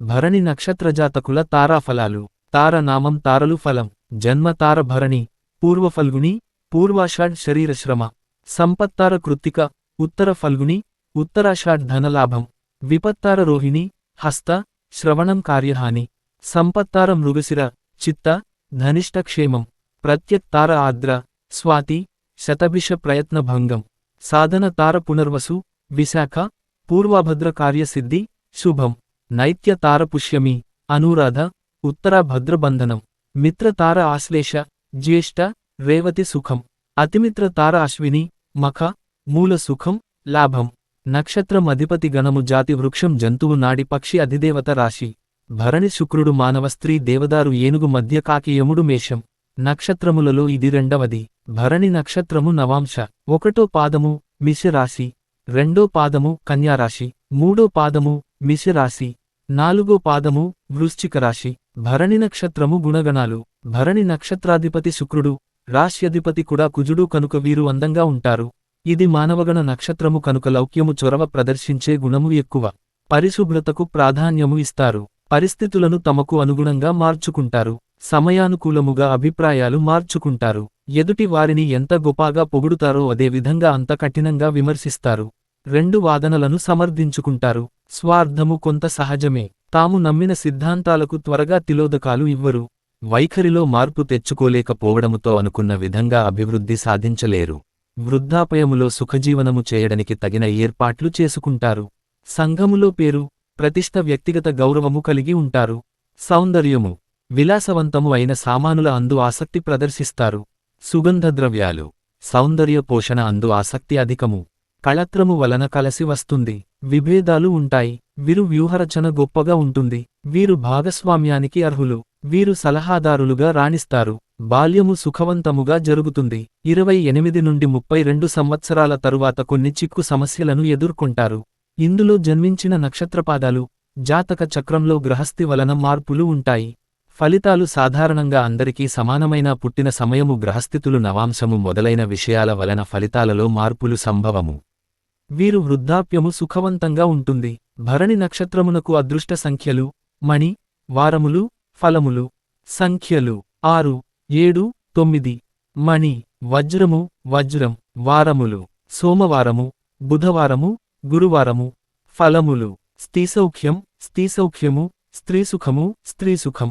భరణి నక్షత్రజాతకుల తారాఫలాలు. తారనామం తారలు ఫలం. జన్మ తార భరణి. పూర్వ ఫల్గుని. పూర్వాషాఢ్ శరీరశ్రమ. సంపత్తార కృత్తిక. ఉత్తర ఫల్గుని. ఉత్తరాషాఢ్ ధనలాభం. విపత్తార రోహిణి. హస్త. శ్రవణం కార్యహాని. సంపత్తార మృగశిర. చిత్త. ధనిష్టక్షేమం ప్రత్యత్తార ఆద్ర. స్వాతి. శతభిష ప్రయత్న భంగం. సాధన తార పునర్వసు. విశాఖ. పూర్వాభద్ర కార్యసిద్ధి. శుభం. నైత్య తారపుష్యమి అనురాధ ఉత్తర భద్రబంధనం మిత్రతార ఆశ్లేష జ్యేష్ఠ రేవతి సుఖం అతిమిత్ర తార అశ్విని మఖ మూల సుఖం లాభం నక్షత్రం అధిపతి గణము జాతి వృక్షం జంతువు నాడి పక్షి అధిదేవత రాశి భరణి శుక్రుడు మానవ స్త్రీ దేవదారు ఏనుగు మధ్య కాకి యముడు మేషం నక్షత్రములలో ఇది రెండవది భరణి నక్షత్రము నవాంశ ఒకటో పాదము మిషరాశి రెండో పాదము కన్యారాశి మూడో పాదము మిషరాశి నాలుగో పాదము వృశ్చిక రాశి. భరణి నక్షత్రము గుణగణాలు. భరణి నక్షత్రాధిపతి శుక్రుడు రాశ్యధిపతి కూడా కుజుడు కనుక వీరు అందంగా ఉంటారు. ఇది మానవగణ నక్షత్రము కనుక లౌక్యము చొరవ ప్రదర్శించే గుణము ఎక్కువ. పరిశుభ్రతకు ప్రాధాన్యము ఇస్తారు. పరిస్థితులను తమకు అనుగుణంగా మార్చుకుంటారు. సమయానుకూలముగా అభిప్రాయాలు మార్చుకుంటారు. ఎదుటి వారిని ఎంత గొప్పగా పొగుడుతారో అదే విధంగా అంత కఠినంగా విమర్శిస్తారు. రెండు వాదనలను సమర్థించుకుంటారు. స్వార్థము కొంత సహజమే. తాము నమ్మిన సిద్ధాంతాలకు త్వరగా తిలోదకాలు ఇవ్వరు. వైఖరిలో మార్పు తెచ్చుకోలేకపోవడముతో అనుకున్న విధంగా అభివృద్ధి సాధించలేరు. వృద్ధాపయములో సుఖజీవనము చేయడానికి తగిన ఏర్పాట్లు చేసుకుంటారు. సంఘములో పేరు ప్రతిష్ట వ్యక్తిగత గౌరవము కలిగి ఉంటారు. సౌందర్యము విలాసవంతము అయిన సామానుల అందు ఆసక్తి ప్రదర్శిస్తారు. సుగంధద్రవ్యాలు సౌందర్య పోషణ అందు ఆసక్తి అధికము. కళత్రము వలన కలసి వస్తుంది. విభేదాలు ఉంటాయి. వీరు వ్యూహరచన గొప్పగా ఉంటుంది. వీరు భాగస్వామ్యానికి అర్హులు. వీరు సలహాదారులుగా రాణిస్తారు. బాల్యము సుఖవంతముగా జరుగుతుంది. ఇరవై ఎనిమిది నుండి ముప్పై రెండు సంవత్సరాల తరువాత కొన్ని చిక్కు సమస్యలను ఎదుర్కొంటారు. ఇందులో జన్మించిన నక్షత్రపాదాలు జాతక చక్రంలో గ్రహస్థి వలన మార్పులు ఉంటాయి. ఫలితాలు సాధారణంగా అందరికీ సమానమైన పుట్టిన సమయము గ్రహస్థితులు నవాంశము మొదలైన విషయాల వలన ఫలితాలలో మార్పులు సంభవము. వీరు వృద్ధాప్యము సుఖవంతంగా ఉంటుంది. భరణి నక్షత్రమునకు అదృష్ట సంఖ్యలు మణి వారములు ఫలములు సంఖ్యలు ఆరు ఏడు తొమ్మిది మణి వజ్రము వజ్రం వారములు సోమవారము బుధవారము గురువారము ఫలములు స్త్రీసౌఖ్యం స్త్రీసౌఖ్యము స్త్రీసుఖము స్త్రీసుఖం.